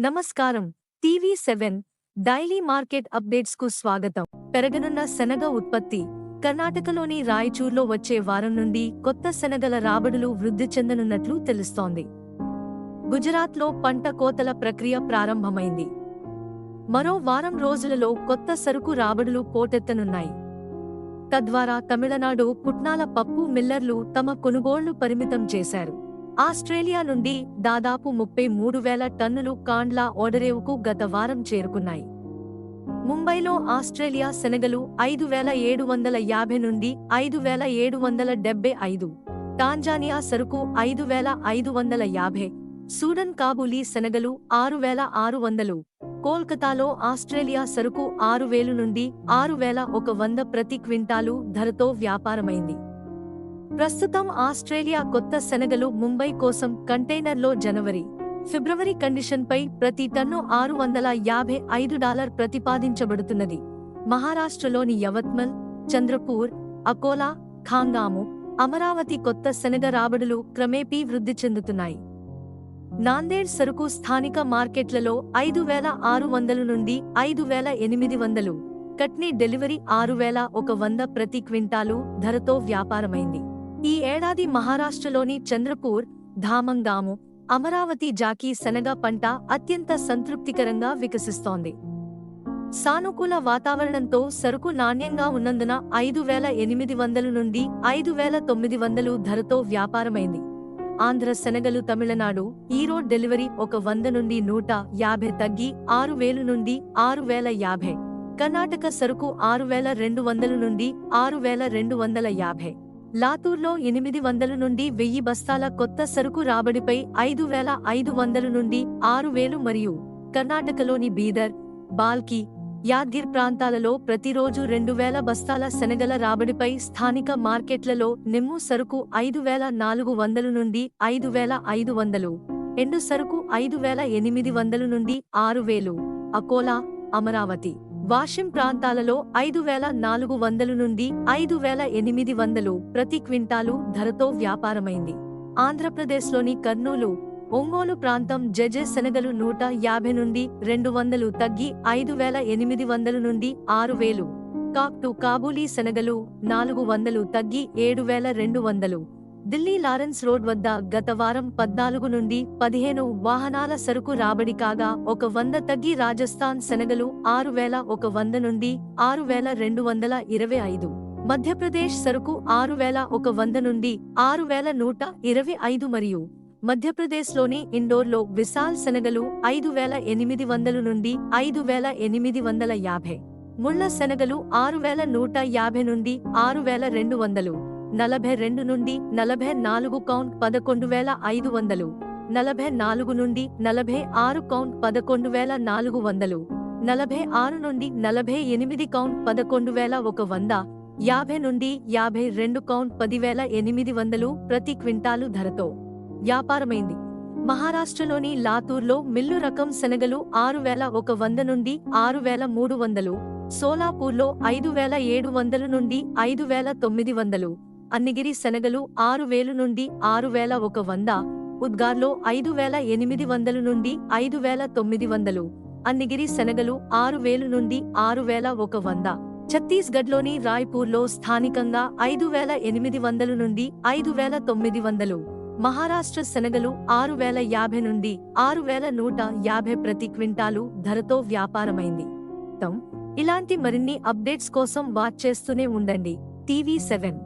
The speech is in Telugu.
నమస్కారం. టీవీ సెవెన్ డైలీ మార్కెట్ అప్డేట్స్కు స్వాగతం. పెరగనున్న శనగ ఉత్పత్తి. కర్ణాటకలోని రాయచూర్లో వచ్చే వారం నుండి కొత్త శనగల రాబడులు వృద్ధి చెందనున్నట్లు తెలుస్తోంది. గుజరాత్లో పంట కోతల ప్రక్రియ ప్రారంభమైంది. మరో వారం రోజులలో కొత్త సరుకు రాబడులు పోటెత్తనున్నాయి. తద్వారా తమిళనాడు పుట్నాల పప్పు మిల్లర్లు తమ కొనుగోళ్ళు పరిమితం చేశారు. ఆస్ట్రేలియా నుండి దాదాపు ముప్పై మూడు వేల టన్నులు కాండ్లా ఓడరేవుకు గత వారం చేరుకున్నాయి. ముంబైలో ఆస్ట్రేలియా శనగలు ఐదు వేల ఏడు వందల యాభై నుండి ఐదు వేల ఏడు వందల డెబ్బై ఐదు టాంజానియా సరుకు ఐదు వేల ఐదు వందల యాభై సూడన్ కాబూలీ శనగలు ఆరు వేల ఆరు వందలు కోల్కతాలో ఆస్ట్రేలియా సరుకు ఆరు వేలు నుండి ఆరు వేల ఒక వంద ప్రతి క్వింటాలు ధరతో వ్యాపారమైంది. ప్రస్తుతం ఆస్ట్రేలియా కొత్త శనగలు ముంబై కోసం కంటైనర్లో జనవరి ఫిబ్రవరి కండిషన్పై ప్రతి టన్ను ఆరు వందల యాభై ఐదు డాలర్ ప్రతిపాదించబడుతున్నది. మహారాష్ట్రలోని యవత్మల్ చంద్రపూర్ అకోలా ఖాంగాము అమరావతి కొత్త శనగ రాబడులు క్రమేపీ వృద్ధి చెందుతున్నాయి. నాందేడ్ సరుకు స్థానిక మార్కెట్లలో ఐదు వేల ఆరు వందలు నుండి ఐదు వేల ఎనిమిది వందలు కట్నీ డెలివరీ ఆరు వేల ఒక వంద ప్రతి క్వింటాలు ధరతో వ్యాపారమైంది. ఈ ఏడాది మహారాష్ట్రలోని చంద్రపూర్ ధామంగాము అమరావతి జాకీ శనగ పంట అత్యంత సంతృప్తికరంగా వికసిస్తోంది. సానుకూల వాతావరణంతో సరుకు నాణ్యంగా ఉన్నందున ఐదు వేల ఎనిమిది వందలు నుండి ఐదు వేల తొమ్మిది వందలు ధరతో వ్యాపారమైంది. ఆంధ్ర శనగలు తమిళనాడు ఈరోడ్ డెలివరీ ఒక వంద నుండి నూట యాభై తగ్గి ఆరు వేలు నుండి ఆరు వేల యాభై. కర్ణాటక సరుకు ఆరు వేల రెండు వందల నుండి ఆరు వేల రెండు వందల యాభై. లాతూర్లో ఎనిమిది వందల నుండి వెయ్యి బస్తాల కొత్త సరుకు రాబడిపై ఐదు వేల ఐదు వందల నుండి ఆరు వేలు మరియు కర్ణాటకలోని బీదర్ బాల్కి యాద్గిర్ ప్రాంతాలలో ప్రతిరోజు రెండు వేల బస్తాల శనగల రాబడిపై స్థానిక మార్కెట్లలో నిమ్ము సరుకు ఐదు వేల నాలుగు వందల నుండి ఐదు వేల ఐదు వందలు ఎండు సరుకు ఐదు వేల ఎనిమిది వందల నుండి ఆరు వేలు అకోలా అమరావతి. వాషిం ప్రాంతాలలో ఐదు వేల నాలుగు వందలు నుండి ఐదు వేల ఎనిమిది వందలు ప్రతి క్వింటాలు ధరతో వ్యాపారమైంది. ఆంధ్రప్రదేశ్లోని కర్నూలు ఒంగోలు ప్రాంతం జజె శనగలు నూట యాభై నుండి రెండు వందలు తగ్గి ఐదు వేల ఎనిమిది వందలు నుండి ఆరు వేలు. కాక్టు కాబూలీ శనగలు నాలుగు వందలు తగ్గి ఏడు వేల రెండు వందలు. ఢిల్లీ లారెన్స్ రోడ్ వద్ద గత వారం పద్నాలుగు నుండి పదిహేను వాహనాల సరుకు రాబడి కాగా ఒక వంద తగ్గి రాజస్థాన్ శనగలు ఆరు వేల ఒక వంద నుండి ఆరు వేల రెండు వందల ఇరవై ఐదు. మధ్యప్రదేశ్ సరుకు ఆరు వేల ఒక వంద నుండి ఆరు వేల నూట ఇరవై ఐదు మరియు మధ్యప్రదేశ్లోని ఇండోర్లో విశాల్ శనగలు ఐదు వేల ఎనిమిది వందలు నుండి ఐదు వేల ఎనిమిది వందల యాభై. ముళ్ళ శనగలు ఆరు వేల నూట యాభై నుండి ఆరు వేల రెండు వందలు. నలభై రెండు నుండి నలభై నాలుగు కౌంట్ పదకొండు వేల ఐదు వందలు. నలభై నాలుగు నుండి నలభై ఆరు కౌంట్ పదకొండు వేల నాలుగు వందలు. నలభై ఆరు నుండి నలభై ఎనిమిది కౌంట్ పదకొండు వేల ఒక వంద. యాభై నుండి యాభై రెండు కౌంట్ పదివేల ఎనిమిది వందలు ప్రతి క్వింటాలు ధరతో. వ్యాపారమైంది. మహారాష్ట్రలోని లాతూర్లో మిల్లు రకం శనగలు ఆరు వేల ఒక వంద నుండి ఆరు వేల మూడు వందలు. సోలాపూర్లో ఐదు వేల ఏడు వందల నుండి ఐదు వేల తొమ్మిది వందలు. అన్నిగిరి శనగలు ఆరు వేలు నుండి ఆరు వేల ఒక వంద ఉద్గార్లో ఐదు వేల ఎనిమిది వందలు నుండి ఐదు వేల తొమ్మిది వందలు అన్నిగిరి శనగలు ఆరు వేలు నుండి ఆరు వేల ఒక వంద. ఛత్తీస్గఢ్లోని రాయ్పూర్లో స్థానికంగా ఐదు వేల ఎనిమిది వందలు నుండి ఐదు వేల తొమ్మిది వందలు మహారాష్ట్ర శనగలు ఆరు వేల యాభై నుండి ఆరు వేల నూట యాభై ప్రతి క్వింటాలు ధరతో వ్యాపారమైంది. ఇలాంటి మరిన్ని అప్డేట్స్ కోసం వాచ్ చేస్తూనే ఉండండి. TV seven.